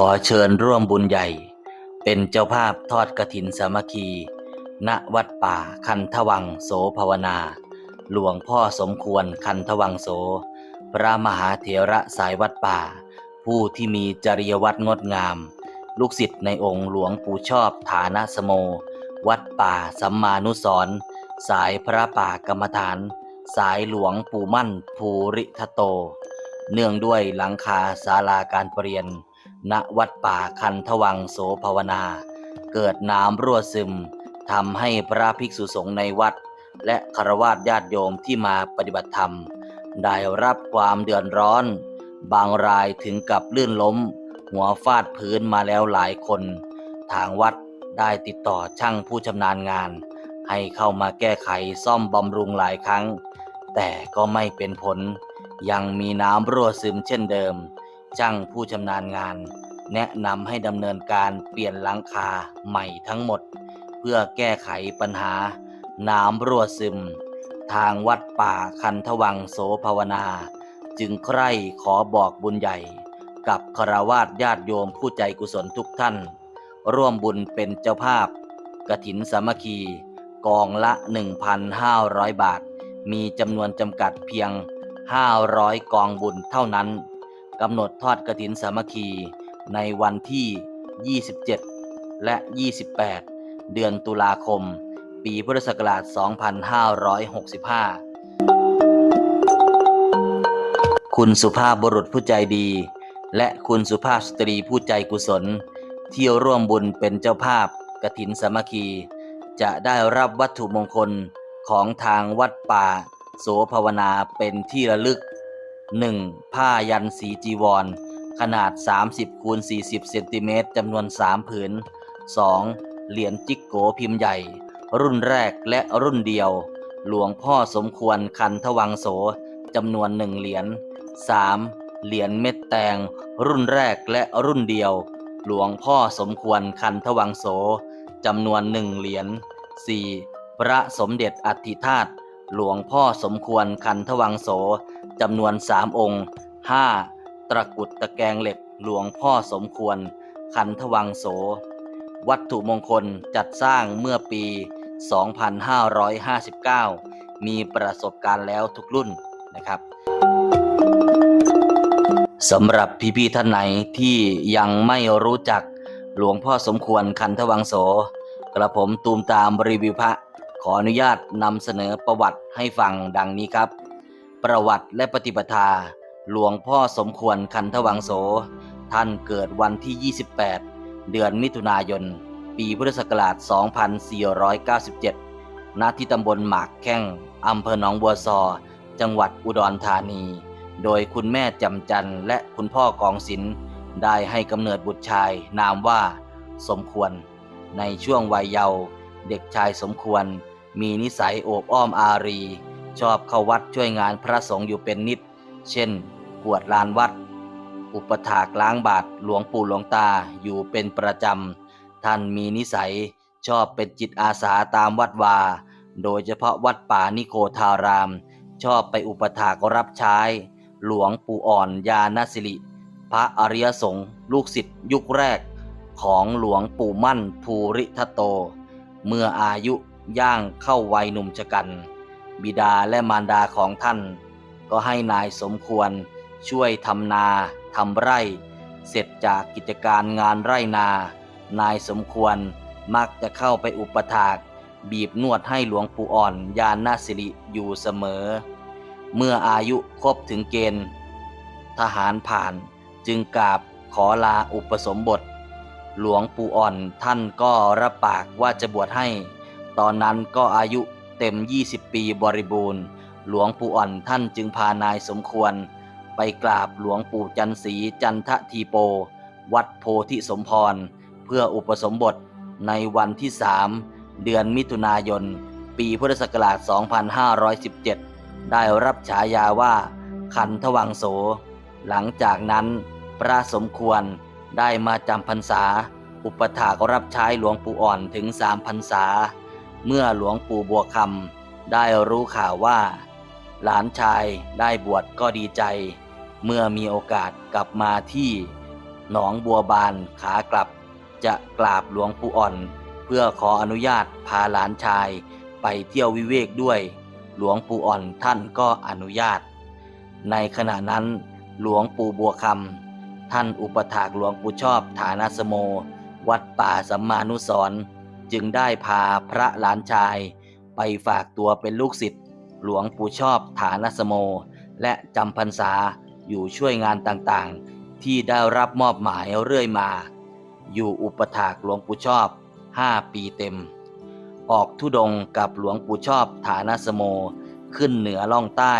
ขอเชิญร่วมบุญใหญ่ เป็นเจ้าภาพทอดกฐินสามัคคี ณวัดป่าคันทวังโสภาวนา หลวงพ่อสมควรคันทวังโส พระมหาเถระสายวัดป่า ผู้ที่มีจริยวัตรงดงาม ลูกศิษย์ในองค์หลวงปู่ชอบฐานะสโม วัดป่าสัมมานุสร์สายพระป่ากรรมฐาน สายหลวงปู่มั่นภูริทโต เนื่องด้วยหลังคาศาลาการประเรียน ณวัดป่าคันทวังโสภาวนา เกิดน้ำรั่วซึมทำให้พระภิกษุสงฆ์ในวัด และคารวะญาติโยมที่มาปฏิบัติธรรม ได้รับความเดือดร้อน บางรายถึงกับลื่นล้ม หัวฟาดพื้นมาแล้วหลายคน ทางวัดได้ติดต่อช่างผู้ชำนาญงาน ให้เข้ามาแก้ไขซ่อมบำรุงหลายครั้ง แต่ก็ไม่เป็นผล ยังมีน้ำรั่วซึมเช่นเดิม ช่างผู้ชำนาญงาน แนะนำให้ดำเนินการเปลี่ยนหลังคาใหม่ทั้งหมด เพื่อแก้ไขปัญหา น้ำรั่วซึม ทางวัดป่าคันทวังโสภาวนา จึงใคร่ขอบอกบุญใหญ่ กับคารวาสญาติโยมผู้ใจกุศลทุกท่าน ร่วมบุญเป็นเจ้าภาพกระถินสามัคคีกองละ 1,500 บาท มีจำนวนจำกัดเพียง 500 กองบุญเท่านั้น กำหนดทอดกระถินสามัคคีในวันที่ 27 และ 28 เดือนตุลาคม ปีพุทธศักราช 2565 คุณสุภาพบุรุษผู้ใจดี และคุณสุภาพสตรีผู้ใจกุศล ที่ร่วมบุญเป็นเจ้าภาพกระถินสามัคคี จะได้รับวัตถุมงคลของทางวัดป่า โสภาวนาเป็นที่ระลึก 1. ผ้ายันสีจีวร ขนาด 30คูณ40เซนติเมตรจำนวน 3 ผืน 2. เหรียญจิกโกพิมพ์ใหญ่ รุ่นแรกและรุ่นเดียว หลวงพ่อสมควรคันทวังโสจำนวนหนึ่งเหรียญ 3. เหรียญเม็ดแตง รุ่นแรกและรุ่นเดียว หลวงพ่อสมควรคันทวังโสจำนวนหนึ่งเหรียญ 4. พระสมเด็จอธิธาตหลวงพ่อสมควรคันทวังโส จำนวนสามองค์ 5. ตะกุดตะแกงเหล็กหลวงพ่อสมควรคันทวังโส วัตถุมงคลจัดสร้างเมื่อปี 2559 มีประสบการณ์แล้วทุกรุ่นนะครับสำหรับพี่ๆท่านไหนที่ยังไม่รู้จักหลวงพ่อสมควรคันทวังโส กระผมตูมตามรีวิวพระขออนุญาตนำเสนอประวัติให้ฟังดังนี้ครับ ประวัติและปฏิปทา หลวงพ่อสมควรคันทวังโส ท่านเกิดวันที่ 28 เดือนมิถุนายน ปีพุทธศักราช 2497 ณ ที่ตำบลหมากแข้งอำเภอหนองบัวซอ จังหวัดอุดรธานี โดยคุณแม่จำจันและคุณพ่อกองศิลป์ได้ให้กำเนิดบุตรชายนามว่า สมควร ในช่วงวัยเยาว์เด็กชายสมควร มีนิสัยโอบอ้อมอารี ชอบเข้าวัดช่วยงานพระสงฆ์อยู่เป็นนิด เช่นกวดลานวัด อุปถากล้างบาทหลวงปู่หลวงตาอยู่เป็นประจำ ท่านมีนิสัยชอบเป็นจิตอาสาตามวัดวา โดยเฉพาะวัดป่านิโคทาราม ชอบไปอุปถากรับใช้ หลวงปู่อ่อนยานสิริ พระอริยสงฆ์ลูกศิษย์ยุคแรก ของหลวงปู่มั่นภูริทัตโต เมื่ออายุย่างเข้าวัยหนุ่มชะกัน บิดาและมารดาของท่าน ก็ให้นายสมควรช่วยทำนาทำไร่ เสร็จจากกิจการงานไร่นา นายสมควรมักจะเข้าไปอุปถาก บีบนวดให้หลวงปู่อ่อนยานนาสิริอยู่เสมอ เมื่ออายุครบถึงเกณฑ์ ทหารผ่านจึงกราบขอลาอุปสมบท หลวงปู่อ่อนท่านก็รับปากว่าจะบวชให้ ตอนนั้นก็อายุ เต็ม 20 ปีบริบูรณ์ หลวงปู่อ่อนท่านจึงพานายสมควร ไปกราบหลวงปู่จันสีจันททีโป วัดโพธิสมพร เพื่ออุปสมบทในวันที่3เดือนมิถุนายน ปีพุทธศักราช 2517 ได้รับฉายาว่าคันทวังโส หลังจากนั้นพระสมควรได้มาจำพรรษา อุปถากรับใช้หลวงปู่อ่อนถึงสามพรรษา เมื่อหลวงปู่บัวคำได้รู้ข่าวว่า หลานชายได้บวชก็ดีใจ เมื่อมีโอกาสกลับมาที่หนองบัวบานขากลับ จะกราบหลวงปู่อ่อน เพื่อขออนุญาตพาหลานชายไปเที่ยววิเวกด้วย หลวงปู่อ่อนท่านก็อนุญาต ในขณะนั้นหลวงปู่บัวคำท่านอุปถากหลวงปู่ชอบฐานาสโม วัดป่าสัมมานุสร จึงได้พาพระหลานชายไปฝากตัวเป็นลูกศิษย์หลวงปู่ชอบฐานสโม และจำพรรษาอยู่ช่วยงานต่างๆ ที่ได้รับมอบหมายเรื่อยมา อยู่อุปถากหลวงปู่ชอบ 5 ปีเต็ม ออกทุดงกับหลวงปู่ชอบฐานสโมขึ้นเหนือล่องใต้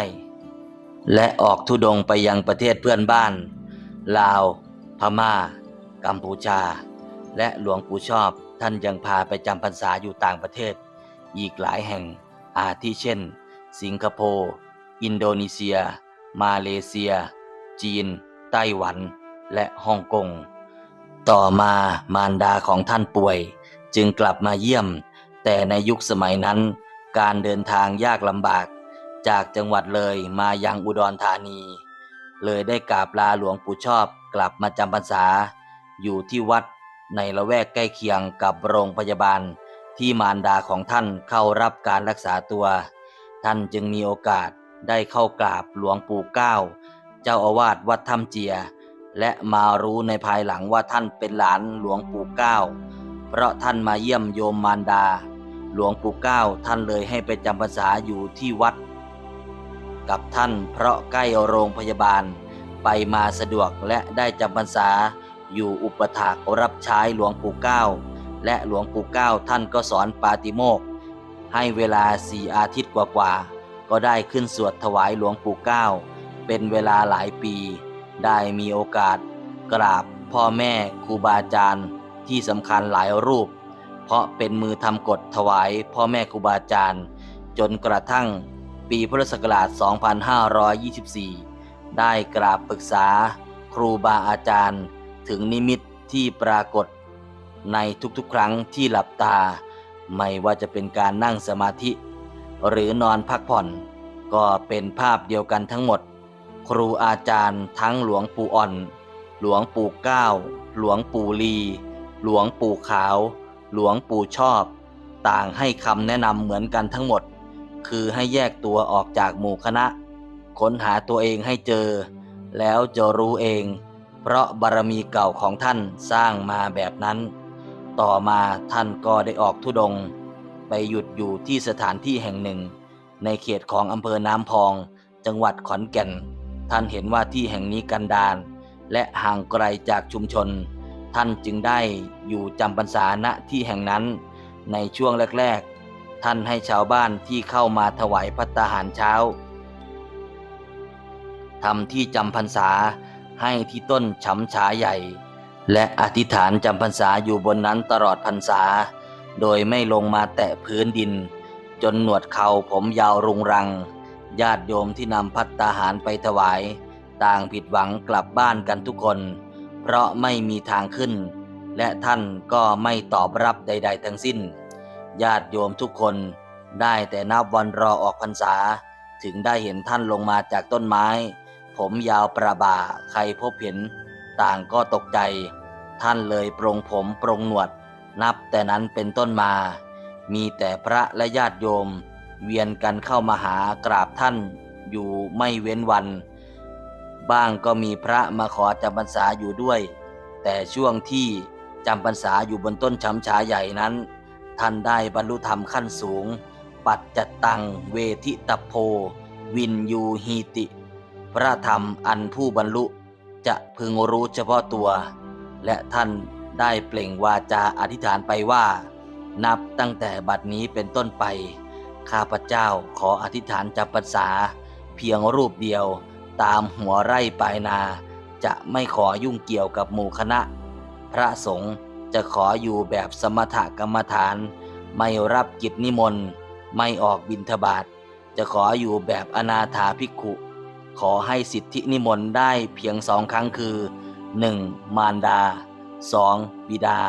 และออกทุดงไปยังประเทศเพื่อนบ้าน ลาว พม่า กัมพูชา และหลวงปู่ชอบ ท่านยังพาไปจำพรรษาอยู่ต่างประเทศ อีกหลายแห่งอาทิเช่น สิงคโปร์ อินโดนีเซีย มาเลเซีย จีน ไต้หวัน และฮ่องกง ต่อมามารดาของท่านป่วย จึงกลับมาเยี่ยม แต่ในยุคสมัยนั้น การเดินทางยากลำบาก จากจังหวัดเลยมายังอุดรธานี เลยได้กราบลาหลวงปู่ชอบกลับมาจำพรรษา อยู่ที่วัด ในละแวกใกล้เคียงกับโรงพยาบาลที่มารดาของท่านเข้ารับการรักษาตัว ท่านจึงมีโอกาสได้เข้ากราบหลวงปู่เก้า เจ้าอาวาสวัดถ้ำเจีย และมารู้ในภายหลังว่าท่านเป็นหลานหลวงปู่เก้า เพราะท่านมาเยี่ยมโยมมารดา หลวงปู่เก้าท่านเลยให้ไปจำพรรษาอยู่ที่วัด กับท่านเพราะใกล้โรงพยาบาลไปมาสะดวกและได้จำพรรษา อยู่อุปถากรับใช้หลวงปู่เก้า และหลวงปู่เก้าท่านก็สอนปาติโมกให้เวลาสี่อาทิตย์กว่าๆ ก็ได้ขึ้นสวดถวายหลวงปู่เก้า เป็นเวลาหลายปี ได้มีโอกาส กราบพ่อแม่ครูบาอาจารย์ที่สำคัญหลายรูป เพราะเป็นมือทำกฎถวายพ่อแม่ครูบาอาจารย์ จนกระทั่งปีพุทธศักราช 2524 ได้กราบปรึกษาครูบาอาจารย์ ถึงนิมิตที่ปรากฏในทุกๆ ครั้งที่หลับตา ไม่ว่าจะเป็นการนั่งสมาธิ หรือนอนพักผ่อน ก็เป็นภาพเดียวกันทั้งหมด ครูอาจารย์ทั้งหลวงปู่อ่อน หลวงปู่ก้าวหลวงปู่ลี หลวงปู่ขาว หลวงปู่ชอบ ต่างให้คำแนะนำเหมือนกันทั้งหมด คือให้แยกตัวออกจากหมู่คณะ ค้นหาตัวเองให้เจอ แล้วจะรู้เอง เพราะบารมีเก่าของท่านสร้างมาแบบนั้น ต่อมาท่านก็ได้ออกทุดง ไปหยุดอยู่ที่สถานที่แห่งหนึ่ง ในเขตของอำเภอน้ำพอง จังหวัดขอนแก่น ท่านเห็นว่าที่แห่งนี้กันดารและห่างไกลจากชุมชน ท่านจึงได้อยู่จำพรรษาณที่แห่งนั้น ในช่วงแรก ๆ ท่านให้ชาวบ้านที่เข้ามาถวายพัตตาหารเช้าทำที่จำพรรษา ให้ที่ต้นฉำฉาใหญ่ และอธิษฐานจำพรรษาอยู่บนนั้นตลอดพรรษา โดยไม่ลงมาแตะพื้นดิน จนหนวดเขาผมยาวรุงรัง ญาติโยมที่นำพัตตาหารไปถวาย ต่างผิดหวังกลับบ้านกันทุกคน เพราะไม่มีทางขึ้น และท่านก็ไม่ตอบรับใด ๆ ทั้งสิ้น ญาติโยมทุกคนได้แต่นับวันรอออกพรรษา ถึงได้เห็นท่านลงมาจากต้นไม้ ผมยาวประบาใครพบเห็นต่างก็ตกใจ ท่านเลยปรงผมปรงหนวด นับแต่นั้นเป็นต้นมา มีแต่พระและญาติโยม เวียนกันเข้ามาหากราบท่านอยู่ไม่เว้นวัน บ้างก็มีพระมาขอจำพรรษาอยู่ด้วย แต่ช่วงที่จำพรรษาอยู่บนต้นช้ำฉาใหญ่นั้น ท่านได้บรรลุธรรมขั้นสูง ปัจจตังเวทิตโพ วินยูฮีติ พระธรรมอันผู้บรรลุจะพึงรู้เฉพาะตัว และท่านได้เปล่งวาจาอธิษฐานไปว่า นับตั้งแต่บัดนี้เป็นต้นไป ข้าพเจ้าขออธิษฐานจำพรรษา เพียงรูปเดียวตามหัวไร่ปลายนา จะไม่ขอยุ่งเกี่ยวกับหมู่คณะ พระสงฆ์จะขออยู่แบบสมถกรรมฐาน ไม่รับกิจนิมนต์ ไม่ออกบิณฑบาตจะขออยู่แบบอนาถาภิกขุ ขอให้สิทธินิมนต์ได้เพียงสองครั้งคือ 1. มารดา 2. บิดา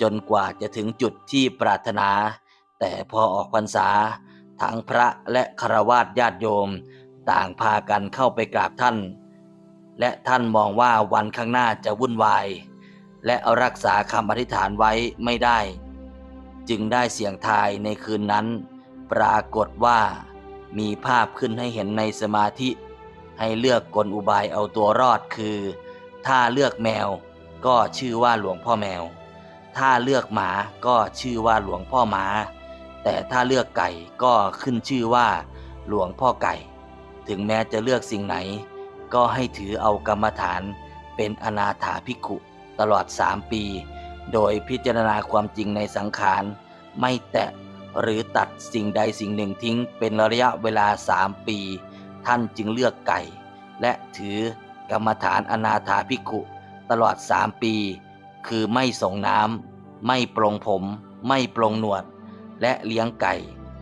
จนกว่าจะถึงจุดที่ปรารถนา แต่พอออกพรรษา ทั้งพระและคารวาสญาติโยม ต่างพากันเข้าไปกราบท่าน และท่านมองว่าวันข้างหน้าจะวุ่นวาย และรักษาคำอธิษฐานไว้ไม่ได้ จึงได้เสียงทายในคืนนั้น ปรากฏว่ามีภาพขึ้นให้เห็นในสมาธิ ให้เลือกกลอุบายเอาตัวรอดคือ ถ้าเลือกแมว ก็ชื่อว่าหลวงพ่อแมว ถ้าเลือกหมาก็ชื่อว่าหลวงพ่อหมา แต่ถ้าเลือกไก่ก็ขึ้นชื่อว่า หลวงพ่อไก่ ถึงแม้จะเลือกสิ่งไหน ก็ให้ถือเอากรรมฐาน เป็นอนาถาภิกขุตลอดสามปี โดยพิจารณาความจริงในสังขาร ไม่แตะหรือตัดสิ่งใดสิ่งหนึ่งทิ้งเป็นระยะเวลาสามปี ท่านจึงเลือกไก่ และถือกรรมฐานอนาถาภิกขุตลอดสามปี คือไม่ส่งน้ำไม่ปลงผม ไม่ปลงหนวด และเลี้ยงไก่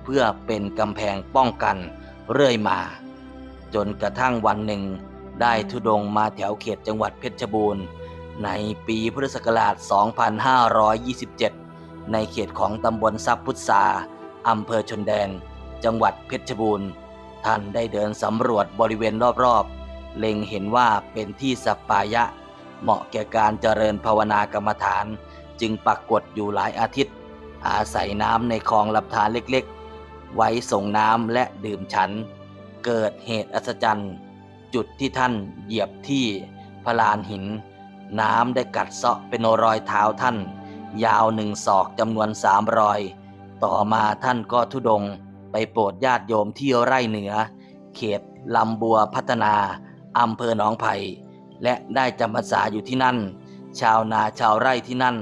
เพื่อเป็นกำแพงป้องกันเรื่อยมา จนกระทั่งวันหนึ่ง ได้ทุดงมาแถวเขตจังหวัดเพชรบูรณ์ ในปีพุทธศักราช 2527 ในเขตของตำบลทรัพย์พุทธาอำเภอชนแดน จังหวัดเพชรบูรณ์ ท่านได้เดินสำรวจบริเวณรอบๆ เล็งเห็นว่าเป็นที่สัปปายะ เหมาะแก่การเจริญภาวนากรรมฐาน จึงปักกฏอยู่หลายอาทิตย์ อาศัยน้ำในคลองลำธารเล็กๆ ไว้ส่งน้ำและดื่มฉัน เกิดเหตุอัศจรรย์ จุดที่ท่านเหยียบที่พลานหิน น้ำได้กัดเซาะเป็นรอยเท้าท่าน ยาวหนึ่งศอกจำนวนสามรอย ต่อมาท่านก็ทุดง ไปโปรดญาติโยมที่ไร่เหนือ เขตลำบัวพัฒนาอำเภอหนองไผ่และได้จำพรรษาอยู่ที่นั่น ชาวนาชาวไร่ที่นั่น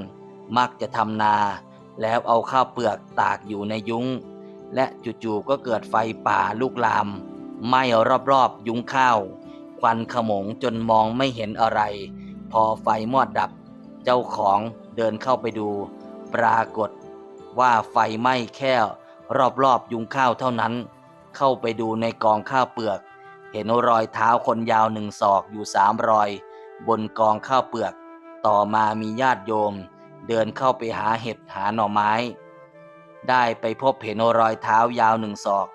มักจะทำนา แล้วเอาข้าวเปลือกตากอยู่ในยุ้ง และจู่ๆก็เกิดไฟป่าลุกลามไหม้รอบๆยุ้งข้าว ควันขมงจนมองไม่เห็นอะไร พอไฟมอดดับ เจ้าของเดินเข้าไปดู ปรากฏว่าไฟไหม้แค่ รอบๆยุงข้าวเท่านั้น เข้าไปดูในกองข้าวเปลือก เห็นรอยเท้าคนยาวหนึ่งศอกอยู่สามรอย บนกองข้าวเปลือก ต่อมามีญาติโยม เดินเข้าไปหาเห็ดหาหน่อไม้ ได้ไปพบเห็นรอยเท้ายาวหนึ่งศอก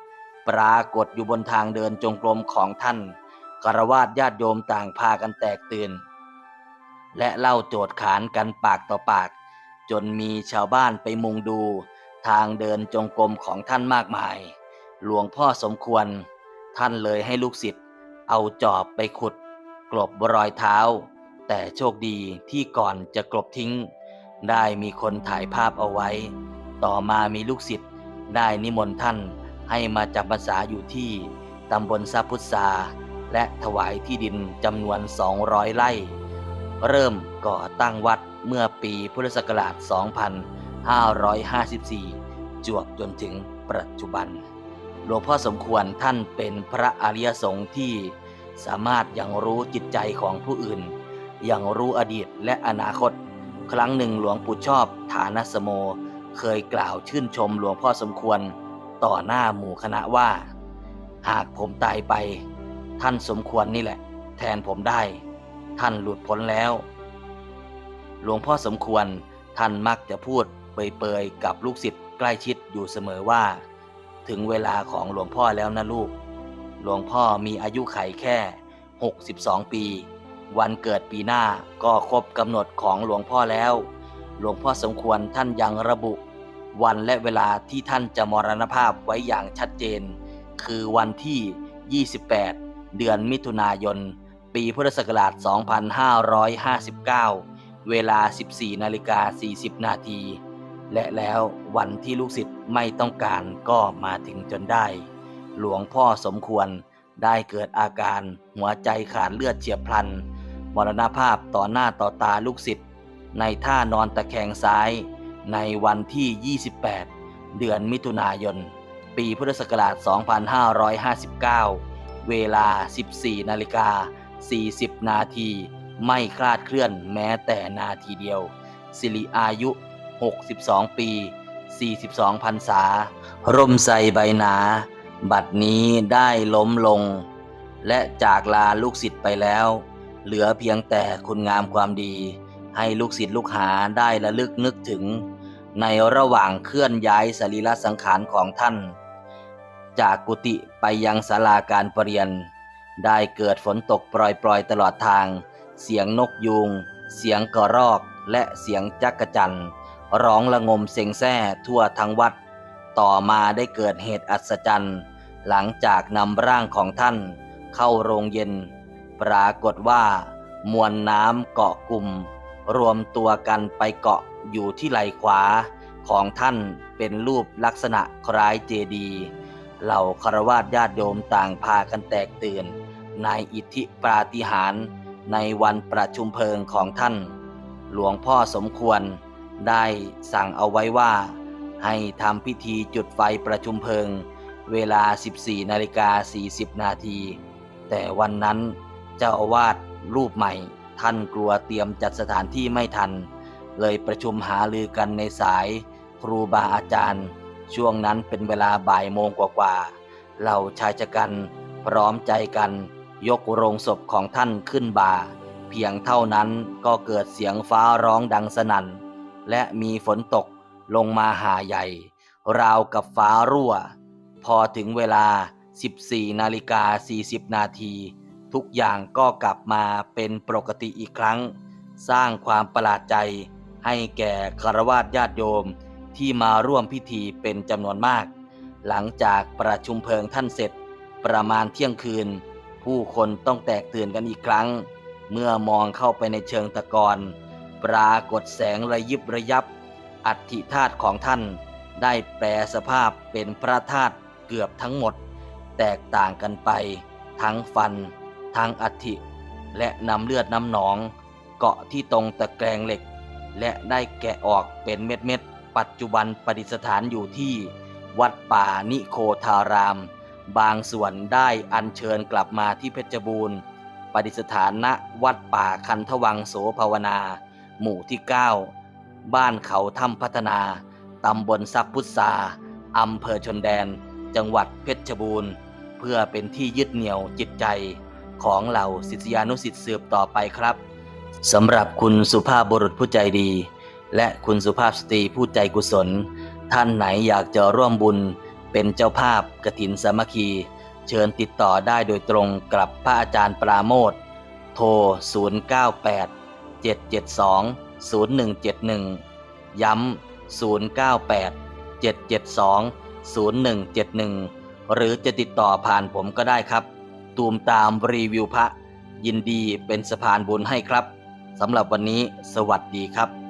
ปรากฏอยู่บนทางเดินจงกรมของท่านกรวาดญาติโยมต่างพากันแตกตื่น และเล่าโจทย์ขานกันปากต่อปาก จนมีชาวบ้านไปมุงดู ทางเดินจงกรมของท่านมากมาย หลวงพ่อสมควร ท่านเลยให้ลูกศิษย์เอาจอบไปขุด กลบรอยเท้า แต่โชคดีที่ก่อนจะกลบทิ้ง ได้มีคนถ่ายภาพเอาไว้ ต่อมามีลูกศิษย์ได้นิมนต์ท่านให้มาจำพรรษาอยู่ที่ตำบลซาพุทราและถวายที่ดินจำนวน 200 ไร่ เริ่มก่อตั้งวัดเมื่อปีพุทธศักราช 2554 จวบจนถึงปัจจุบัน หลวงพ่อสมควรท่านเป็นพระอริยสงฆ์ที่สามารถยังรู้จิตใจของผู้อื่น ยังรู้อดีตและอนาคต ครั้งหนึ่งหลวงปู่ชอบฐานสโม เคยกล่าวชื่นชมหลวงพ่อสมควรต่อหน้าหมู่คณะว่า หากผมตายไป ท่านสมควรนี่แหละ แทนผมได้ ท่านหลุดพ้นแล้ว หลวงพ่อสมควรท่านมักจะพูด เปรยๆกับลูกศิษย์ใกล้ชิดอยู่เสมอว่า ถึงเวลาของหลวงพ่อแล้วนะลูก หลวงพ่อมีอายุไขแค่ 62 ปี วันเกิดปีหน้าก็ครบกำหนดของหลวงพ่อแล้ว หลวงพ่อสมควรท่านยังระบุ วันและเวลาที่ท่านจะมรณภาพไว้อย่างชัดเจน คือวันที่ 28 เดือนมิถุนายน ปีพุทธศักราช 2559 เวลา 14นาฬิกา40 นาที และแล้ววันที่ลูกศิษย์ไม่ต้องการก็มาถึงจนได้ หลวงพ่อสมควรได้เกิดอาการหัวใจขาดเลือดเฉียบพลันมรณภาพต่อหน้าต่อตาลูกศิษย์ในท่านอนตะแคงซ้าย ในวันที่ 28 เดือนมิถุนายน ปีพุทธศักราช 2559 เวลา 14 นาฬิกา 40 นาที ไม่คลาดเคลื่อนแม้แต่นาทีเดียว สิริอายุ 62 ปี 42พรรษา ร่มใส่ใบหนา บัดนี้ได้ล้มลง และจากลาลูกศิษย์ไปแล้ว เหลือเพียงแต่คุณงามความดี ให้ลูกศิษย์ลูกหาได้ระลึกนึกถึง ในระหว่างเคลื่อนย้ายสรีระสังขารของท่าน จากกุฏิไปยังศาลาการประเรียน ได้เกิดฝนตกปล่อยๆตลอดทาง เสียงนกยูง เสียงกระรอกและเสียงจักกะจั่นร้ ร้องระงมเซ็งแซ่ทั่วทั้งวัด ต่อมาได้เกิดเหตุอัศจรรย์ หลังจากนำร่างของท่านเข้าโรงเย็น ปรากฏว่ามวลน้ำเกาะกลุ่ม รวมตัวกันไปเกาะอยู่ที่ไหล่ขวาของท่านเป็นรูปลักษณะคล้ายเจดีเหล่าคารวาสญาติโยมต่างพากันแตกตื่น ในอิทธิปาฏิหาริย์ในวันประชุมเพลิงของท่าน หลวงพ่อสมควร ได้สั่งเอาไว้ว่า ให้ทำพิธีจุดไฟประชุมเพลิง เวลา 14นาฬิกา40 นาที แต่วันนั้นเจ้าอาวาสรูปใหม่ ท่านกลัวเตรียมจัดสถานที่ไม่ทัน เลยประชุมหาลือกันในสายครูบาอาจารย์ ช่วงนั้นเป็นเวลาบ่ายโมงกว่าๆเหล่าชายชะกันพร้อมใจกัน ยกโรงศพของท่านขึ้นบ่า เพียงเท่านั้นก็เกิดเสียงฟ้าร้องดังสนั่น และมีฝนตกลงมาหาใหญ่ ราวกับฟ้ารั่ว พอถึงเวลา 14 นาฬิกา 40 นาที ทุกอย่างก็กลับมาเป็นปกติอีกครั้ง สร้างความประหลาดใจให้แก่คารวาสญาติโยมที่มาร่วมพิธีเป็นจำนวนมาก หลังจากประชุมเพลิงท่านเสร็จ ประมาณเที่ยงคืน ผู้คนต้องแตกตื่นกันอีกครั้ง เมื่อมองเข้าไปในเชิงตะกอน ปรากฏแสงระยิบระยับ อัฐิธาตุของท่าน ได้แปลสภาพเป็นพระธาตุเกือบทั้งหมด แตกต่างกันไป ทั้งฟัน ทั้งอัฐิ และนำเลือดน้ำหนอง เกาะที่ตรงตะแกรงเหล็ก และได้แกะออกเป็นเม็ดๆปัจจุบันประดิษฐานอยู่ที่ วัดป่านิโคทาราม บางส่วนได้อัญเชิญกลับมาที่เพชรบูรณ์ประดิษฐานณวัดป่าคันทวังโสภาวนา หมู่ที่ 9 บ้านเขาถ้ำพัฒนา ตำบลซักพุทธาอำเภอชนแดน จังหวัดเพชรบูรณ์ เพื่อเป็นที่ยึดเหนี่ยวจิตใจของเหล่าศิษยานุศิษย์สืบต่อไปครับสำหรับคุณสุภาพบุรุษผู้ใจดี และคุณสุภาพสตรีผู้ใจกุศล ท่านไหนอยากจะร่วมบุญเป็นเจ้าภาพกฐินสามัคคี เชิญติดต่อได้โดยตรงกับพระอาจารย์ปราโมทโทร 098 772 0171 ย้ำ 098 772 0171 หรือจะติดต่อผ่านผมก็ได้ครับ ตูมตามรีวิวพระ ยินดีเป็นสะพานบุญให้ครับ สำหรับวันนี้สวัสดีครับ